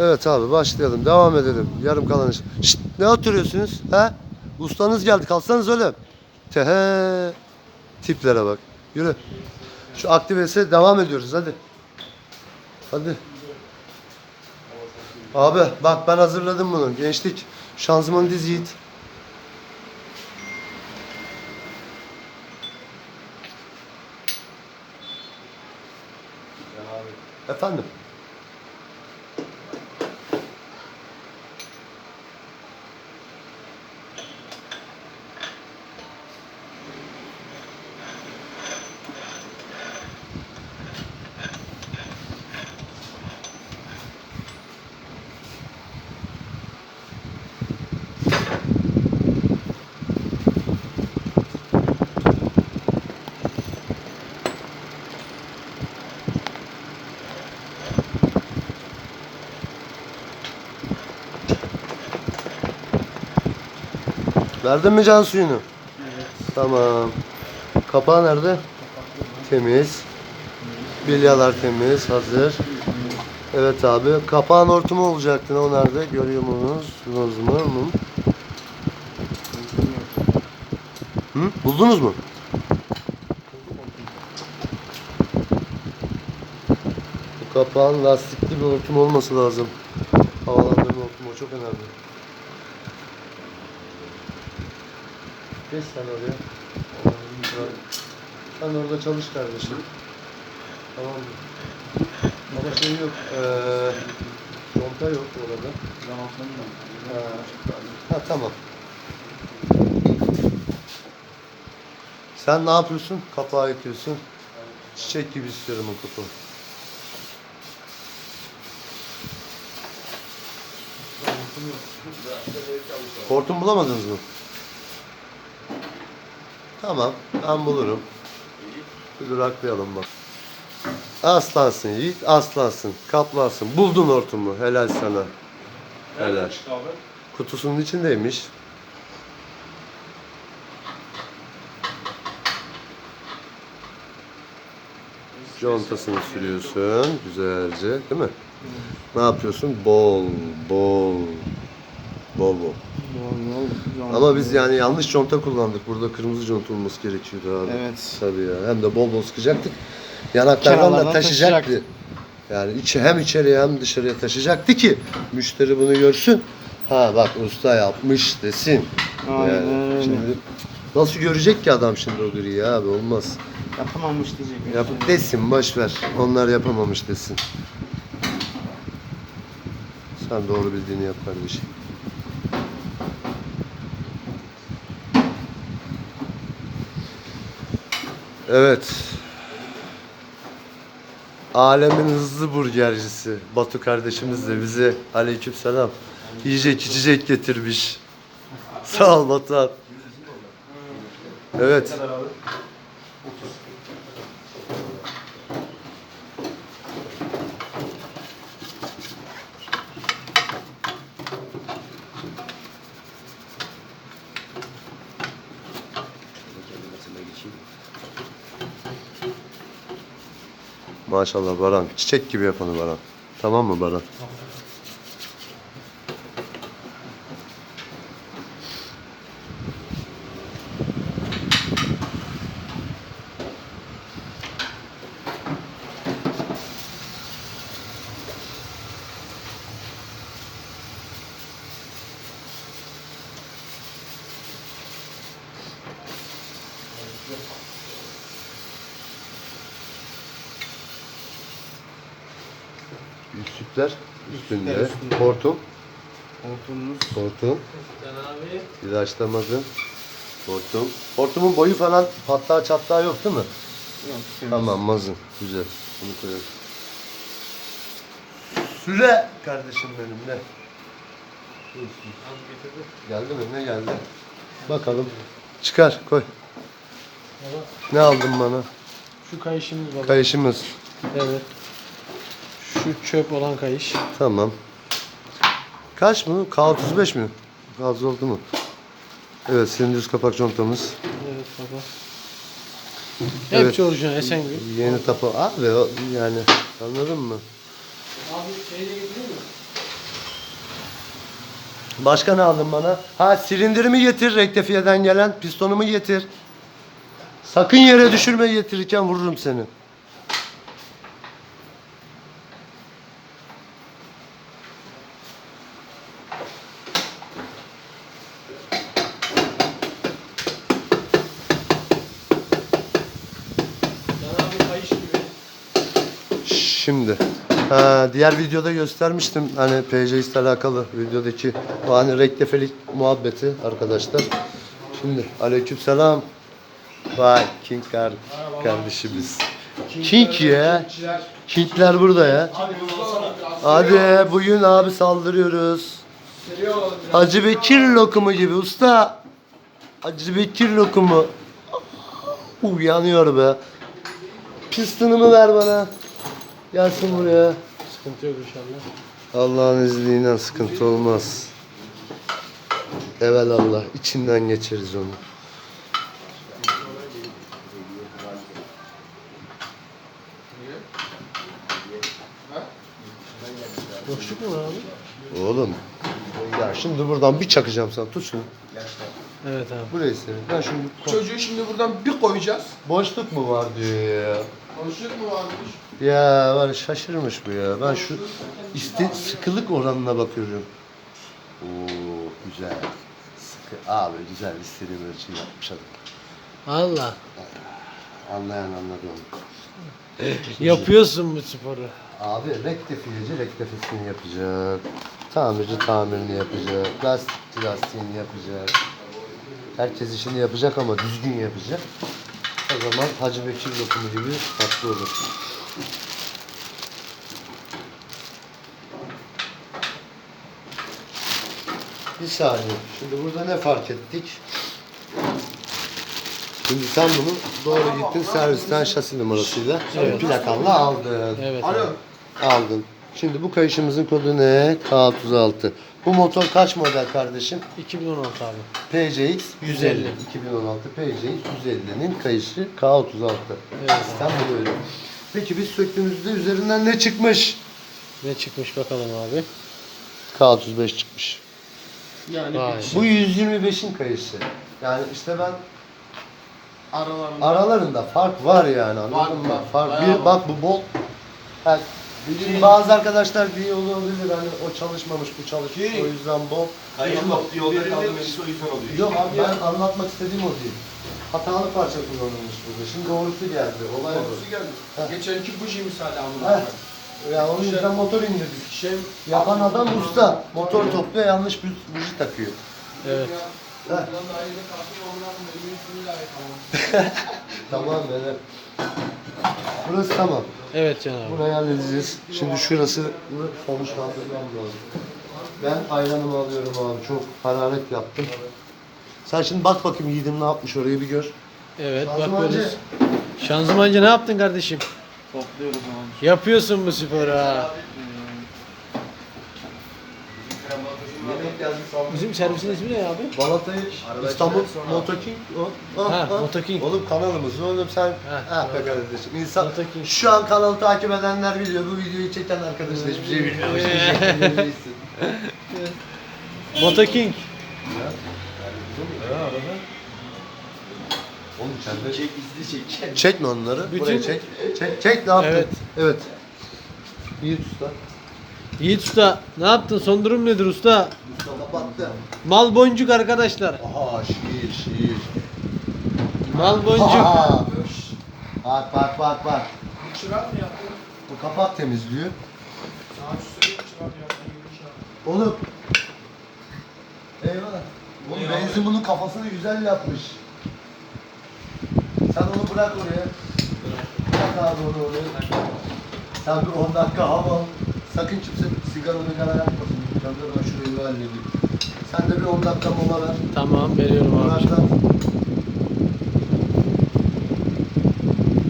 Evet abi başlayalım. Devam edelim. Yarım kalan iş. Şşt, ne oturuyorsunuz? He? Ustanız geldi. Kalksanız öyle. Tehe. Tiplere bak. Yürü. Şu aktivese devam ediyoruz hadi. Hadi. Abi bak ben hazırladım bunu. Gençlik. Şanzıman diz yiğit. Efendim? Verdin mi can suyunu? Tamam. Kapağı nerede? Temiz. Bilyalar temiz, hazır. Evet abi. Kapağın hortumu olacaktı. O nerede? Görüyor musunuz? mu? Mu? Hı? Buldunuz mu? Bu kapağın lastikli bir hortum olması lazım. Havalandırma hortumu o çok önemli. Geç sen oraya. Sen orada çalış kardeşim. Tamam mı? Ama şey yok. Eee conta yok orada. Ha, ha tamam. Sen ne yapıyorsun? Kapağı yapıyorsun. Çiçek gibi istiyorum o kapağı. Hortum bulamadınız mı? Tamam, ben bulurum. Bir duraklayalım bak. Aslansın Yiğit, aslansın. Kaplansın. Buldun hortumu. Helal sana. Helal. Kutusunun içindeymiş. Contasını sürüyorsun güzelce, değil mi? Ne yapıyorsun? Bol, bol, bol bol. Ama biz yani yanlış conta kullandık. Burada kırmızı conta olması gerekiyordu abi. Evet. Tabii ya. Hem de bol bol sıkacaktık. Yanaklardan da Kenarlardan taşıyacaktı. taşıyacak. Yani içi hem içeriye hem dışarıya taşıyacaktı ki müşteri bunu görsün. Ha bak usta yapmış desin. Aynen Yani öyle. Şimdi nasıl görecek ki adam şimdi o griyi abi olmaz. Yapamamış diyecek. Yap desin boş ver. Onlar yapamamış desin. Sen doğru bildiğini yap kardeşim. Evet. Alemin hızlı burgercisi Batu kardeşimiz de bize aleykümselam yiyecek içecek getirmiş. Sağ ol Batuhan. Evet. Maşallah Baran. Çiçek gibi yapanı Baran. Tamam mı Baran? Yüzükler üstünde. Yüzükler üstünde. Hortum. Hortumumuz Hortum. İlaçlamadı. Hortum. Hortumun boyu falan patlağı çatlağı yok değil mi? yok. temiz. Tamam mazın. Güzel. Bunu koyalım. Süre kardeşim benim ne? Geldi mi? Ne geldi? Bakalım. Çıkar koy. Ne aldın bana? Şu kayışımız baba. Kayışımız. Evet. Şu çöp olan kayış. Tamam. Kaç mı? K35 mi? Fazla oldu mu? Evet, silindir kapak contamız. Evet baba. Evet. Hepsi orijinal Esengül. Yeni tapa. Abi o yani anladın mı? Abi şeyle getirir mi? Başka ne aldın bana? Ha silindirimi getir rektifiyeden gelen. Pistonumu getir. Sakın yere düşürme getirirken vururum seni. Can abi kayış gibi. Şimdi ha, diğer videoda göstermiştim hani PCX ile alakalı videodaki o hani rektefelik muhabbeti arkadaşlar. Şimdi aleykümselam. Vay King kar kardeşimiz. King ya. Kingler burada ya. Hadi bugün abi saldırıyoruz. Hacı Bekir lokumu gibi usta. Hacı Bekir lokumu. Uyanıyor be. Pistonumu ver bana. Gelsin buraya. Sıkıntı yok inşallah. Allah'ın izniyle sıkıntı olmaz. Evelallah. içinden geçeriz onu. Boşluk mu var abi? Oğlum. Ya şimdi buradan bir çakacağım sana. Tut şunu. Evet abi. Burayı senin. Ben şimdi Çocuğu şimdi buradan bir koyacağız. boşluk mu var diyor ya. Boşluk mu varmış? Ya var şaşırmış bu ya. Ben şu iste sıkılık oranına bakıyorum. Oo güzel. Sıkı abi güzel istediğim ölçüyü yapmış adam. Allah. Anlayan anladı onu. Yapıyorsun bu sporu. Abi rektifiyeci rektifisini yapacak. Tamirci tamirini yapacak. Lastikçi lastiğini yapacak. Herkes işini yapacak ama düzgün yapacak. O zaman Hacı Bekir lokumu gibi tatlı olur. Bir saniye. Şimdi burada ne fark ettik? Şimdi sen bunu doğru gittin servisten şasi numarasıyla Evet. plakanla aldın. Evet Alo. Aldın. Şimdi bu kayışımızın kodu ne? K36. Bu motor kaç model kardeşim? 2016 abi. PCX 150. 150. 2016 PCX 150'nin kayışı K36. Evet. Sistem bu böyle. Peki biz söktüğümüzde üzerinden ne çıkmış? Ne çıkmış bakalım abi. K35 çıkmış. Yani Vay. Bu 125'in kayışı. Yani işte ben aralarında. aralarında fark var yani anladın Var, mı? var. Fark Bayağı bir bak bu bol ha, Şimdi bazı arkadaşlar diyor olabilir hani o çalışmamış bu çalışmış Ki- o yüzden bol. Yok yolda birinin- kaldı birisi o yüzden oluyor. Yok abi ben anlatmak istediğim o değil. Hatalı parça kullanılmış burada. Şimdi doğrusu geldi. Olay bu. Kokusu geldi. Geçenki buji misali amına Heh. Ya onun yüzden motor indirdik. Şey Yapan adam usta. Motor topluyor yanlış bir buji takıyor. Evet. Yıkamam. Tamam böyle. Burası tamam. Evet Can abi. Burayı halledeceğiz. Şimdi şurası sonuçlandırmam lazım. Ben ayranımı alıyorum abi. Çok hararet yaptım. Sen şimdi bak bakayım yiğidim ne yapmış orayı bir gör. Evet Şanzımancı. bakıyoruz. Şanzımancı ne yaptın kardeşim? Topluyoruz ama. Yapıyorsun bu sporu ha. Bizim servisin ismi ne abi? Balatayı İstanbul Motoking o. Ah, Ha, ah. Motoking. Oğlum kanalımız oğlum sen. Ha, ah be kardeşim. İnsan Motoking. şu an kanalı takip edenler biliyor. Bu videoyu çeken arkadaşlar hiçbir şey bilmiyor. Hiçbir şey bilmiyorsun. Moto King. Oğlum sen Çek izli çek. çekme onları. Bütün- Buraya çek. Çek, çek ne yaptın? Evet. Evet. İyi usta. Yiğit Usta ne yaptın? Son durum nedir usta? Usta kapattı. Mal boncuk arkadaşlar. Aha şiir şiir. Mal boncuk. Aha. Bak bak bak bak. Çırak mı yaptın? Bu kapak temizliyor. Sırayı bir çırak yaptın. Oğlum. Eyvallah. Oğlum benzin bunun kafasını güzel yapmış. Sen onu bırak oraya. Bırak abi onu oraya. Sen bir 10 dakika hava al. Sakın kimse sigara migara yapmasın. Ben şurayı bir halledeyim. Sen de bir 10 dakika mola ver. Tamam veriyorum abi. Uğraştan